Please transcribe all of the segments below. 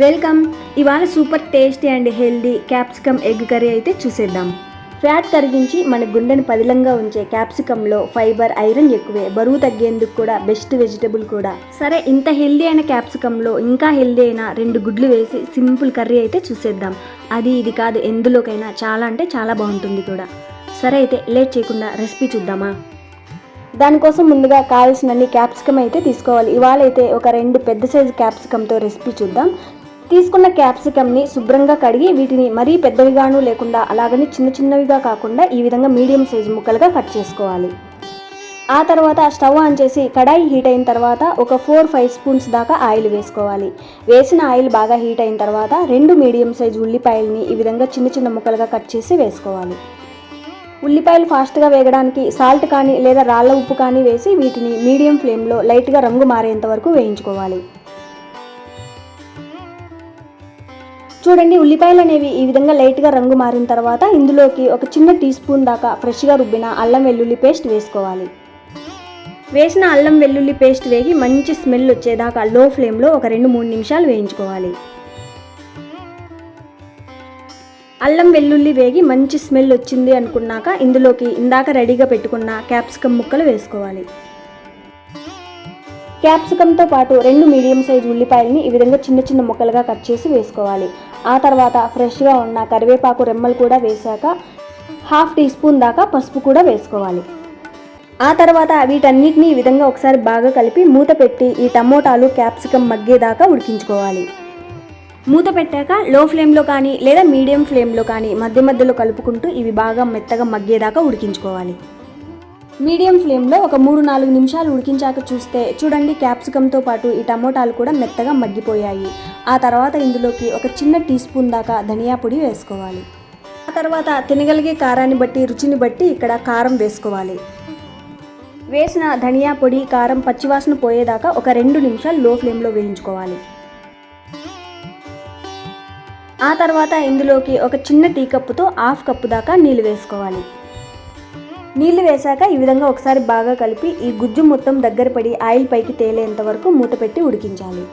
Welcome. ఇవాళ super tasty and healthy capsicum egg curry అయితే చూసేద్దాం. ఫ్యాట్ కరిగించి మన గుండెని పదిలంగా ఉంచే క్యాప్సికంలో ఫైబర్ ఐరన్ ఎక్కువే. బరువు తగ్గేందుకు కూడా బెస్ట్ వెజిటబుల్ కూడా. సరే ఇంత హెల్దీ అయిన క్యాప్సికంలో ఇంకా హెల్దీ అయిన రెండు గుడ్లు వేసి సింపుల్ కర్రీ అయితే చూసేద్దాం. అది ఇది కాదు ఎందులోకైనా చాలా అంటే చాలా బాగుంటుంది కూడా. సరే అయితే లేట్ చేయకుండా రెసిపీ చూద్దామా? దానికోసం ముందుగా కావాల్సినన్ని క్యాప్సికమ్ అయితే తీసుకోవాలి. ఇవాళ అయితే ఒక రెండు పెద్ద సైజు క్యాప్సికమ్తో రెసిపీ చూద్దాం. తీసుకున్న క్యాప్సికమ్ని శుభ్రంగా కడిగి వీటిని మరీ పెద్దవిగాను లేకుండా అలాగని చిన్న చిన్నవిగా కాకుండా ఈ విధంగా మీడియం సైజు ముక్కలుగా కట్ చేసుకోవాలి. ఆ తర్వాత స్టవ్ ఆన్ చేసి కడాయి హీట్ అయిన తర్వాత ఒక ఫోర్ ఫైవ్ స్పూన్స్ దాకా ఆయిల్ వేసుకోవాలి. వేసిన ఆయిల్ బాగా హీట్ అయిన తర్వాత రెండు మీడియం సైజు ఉల్లిపాయల్ని ఈ విధంగా చిన్న చిన్న ముక్కలుగా కట్ చేసి వేసుకోవాలి. ఉల్లిపాయలు ఫాస్ట్గా వేగడానికి సాల్ట్ కానీ లేదా రాళ్ళ ఉప్పు కానీ వేసి వీటిని మీడియం ఫ్లేమ్లో లైట్గా రంగు మారేంత వరకు వేయించుకోవాలి. చూడండి ఉల్లిపాయలు అనేవి ఈ విధంగా లైట్గా రంగు మారిన తర్వాత ఇందులోకి ఒక చిన్న టీ స్పూన్ దాకా ఫ్రెష్గా రుబ్బిన అల్లం వెల్లుల్లి పేస్ట్ వేసుకోవాలి. వేసిన అల్లం వెల్లుల్లి పేస్ట్ వేగి మంచి స్మెల్ వచ్చేదాకా లో ఫ్లేమ్లో ఒక రెండు మూడు నిమిషాలు వేయించుకోవాలి. అల్లం వెల్లుల్లి వేగి మంచి స్మెల్ వచ్చింది అనుకున్నాక ఇందులోకి ఇందాక రెడీగా పెట్టుకున్న క్యాప్సికమ్ ముక్కలు వేసుకోవాలి. క్యాప్సికంతో పాటు రెండు మీడియం సైజు ఉల్లిపాయలని ఈ విధంగా చిన్న చిన్న ముక్కలుగా కట్ చేసి వేసుకోవాలి. ఆ తర్వాత ఫ్రెష్గా ఉన్న కరివేపాకు రెమ్మలు కూడా వేశాక హాఫ్ టీ స్పూన్ దాకా పసుపు కూడా వేసుకోవాలి. ఆ తర్వాత వీటన్నిటిని ఈ విధంగా ఒకసారి బాగా కలిపి మూత పెట్టి ఈ టమోటాలు క్యాప్సికమ్ మగ్గేదాకా ఉడికించుకోవాలి. మూత పెట్టాక లో ఫ్లేమ్లో కానీ లేదా మీడియం ఫ్లేమ్లో కానీ మధ్య మధ్యలో కలుపుకుంటూ ఇవి బాగా మెత్తగా మగ్గేదాకా ఉడికించుకోవాలి. మీడియం ఫ్లేమ్లో ఒక మూడు నాలుగు నిమిషాలు ఉడికించాక చూస్తే చూడండి క్యాప్సికంతో పాటు ఈ టమోటాలు కూడా మెత్తగా మగ్గిపోయాయి. ఆ తర్వాత ఇందులోకి ఒక చిన్న టీ స్పూన్ దాకా ధనియా పొడి వేసుకోవాలి. ఆ తర్వాత తినగలిగే కారాన్ని బట్టి రుచిని బట్టి ఇక్కడ కారం వేసుకోవాలి. వేసిన ధనియా పొడి కారం పచ్చివాసన పోయేదాకా ఒక రెండు నిమిషాలు లో ఫ్లేమ్లో వేయించుకోవాలి. ఆ తర్వాత ఇందులోకి ఒక చిన్న టీ కప్పుతో హాఫ్ కప్పు దాకా నీళ్ళు వేసుకోవాలి. నీళ్ళు వేశాక ఈ విధంగా ఒకసారి బాగా కలిపి ఈ గుజ్జు మొత్తం దగ్గర పడి ఆయిల్ పైకి తేలేంత వరకు మూత పెట్టి ఉడికించాలి.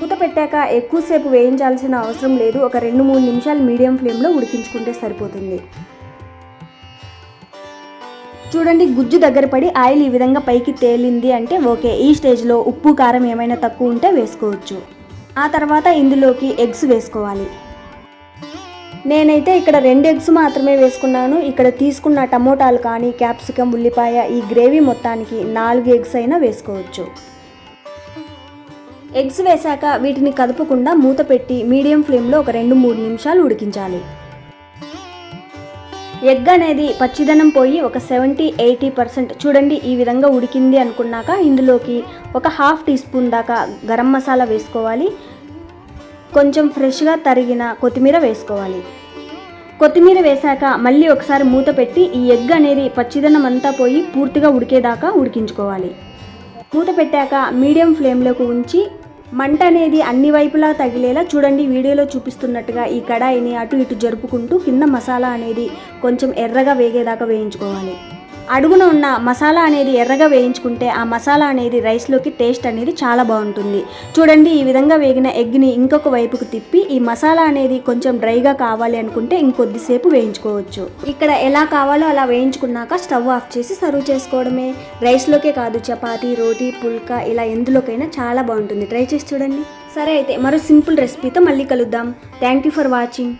మూత పెట్టాక ఎక్కువసేపు వేయించాల్సిన అవసరం లేదు. ఒక రెండు మూడు నిమిషాలు మీడియం ఫ్లేమ్లో ఉడికించుకుంటే సరిపోతుంది. చూడండి గుజ్జు దగ్గర పడి ఆయిల్ ఈ విధంగా పైకి తేలింది అంటే ఓకే. ఈ స్టేజ్లో ఉప్పు కారం ఏమైనా తక్కువ ఉంటే వేసుకోవచ్చు. ఆ తర్వాత ఇందులోకి ఎగ్స్ వేసుకోవాలి. నేనైతే ఇక్కడ రెండు ఎగ్స్ మాత్రమే వేసుకున్నాను. ఇక్కడ తీసుకున్న టమోటాలు కానీ క్యాప్సికమ్ ఉల్లిపాయ ఈ గ్రేవీ మొత్తానికి నాలుగు ఎగ్స్ అయినా వేసుకోవచ్చు. ఎగ్స్ వేశాక వీటిని కదపకుండా మూత పెట్టి మీడియం ఫ్లేమ్లో ఒక రెండు మూడు నిమిషాలు ఉడికించాలి. ఎగ్ అనేది పచ్చిదనం పోయి ఒక సెవెంటీ ఎయిటీ పర్సెంట్ చూడండి ఈ విధంగా ఉడికింది అనుకున్నాక ఇందులోకి ఒక హాఫ్ టీ స్పూన్ దాకా గరం మసాలా వేసుకోవాలి. కొంచెం ఫ్రెష్గా తరిగిన కొత్తిమీర వేసుకోవాలి. కొత్తిమీర వేశాక మళ్ళీ ఒకసారి మూత పెట్టి ఈ ఎగ్ అనేది పచ్చిదనం అంతా పోయి పూర్తిగా ఉడికేదాకా ఉడికించుకోవాలి. మూత పెట్టాక మీడియం ఫ్లేమ్లోకి ఉంచి మంట అనేది అన్ని వైపులా తగిలేలా చూడండి వీడియోలో చూపిస్తున్నట్టుగా ఈ కడాయిని అటు ఇటు జరుపుకుంటూ కింద మసాలా అనేది కొంచెం ఎర్రగా వేగేదాకా వేయించుకోవాలి. అడుగున ఉన్న మసాలా అనేది ఎర్రగా వేయించుకుంటే ఆ మసాలా అనేది రైస్లోకి టేస్ట్ అనేది చాలా బాగుంటుంది. చూడండి ఈ విధంగా వేగిన ఎగ్ని ఇంకొక వైపుకు తిప్పి ఈ మసాలా అనేది కొంచెం డ్రైగా కావాలి అనుకుంటే ఇంకొద్దిసేపు వేయించుకోవచ్చు. ఇక్కడ ఎలా కావాలో అలా వేయించుకున్నాక స్టవ్ ఆఫ్ చేసి సర్వ్ చేసుకోవడమే. రైస్లోకే కాదు చపాతీ రోటీ పుల్కా ఇలా ఎందులోకైనా చాలా బాగుంటుంది. ట్రై చేసి చూడండి. సరే అయితే మరో సింపుల్ రెసిపీతో మళ్ళీ కలుద్దాం. Thank you for watching.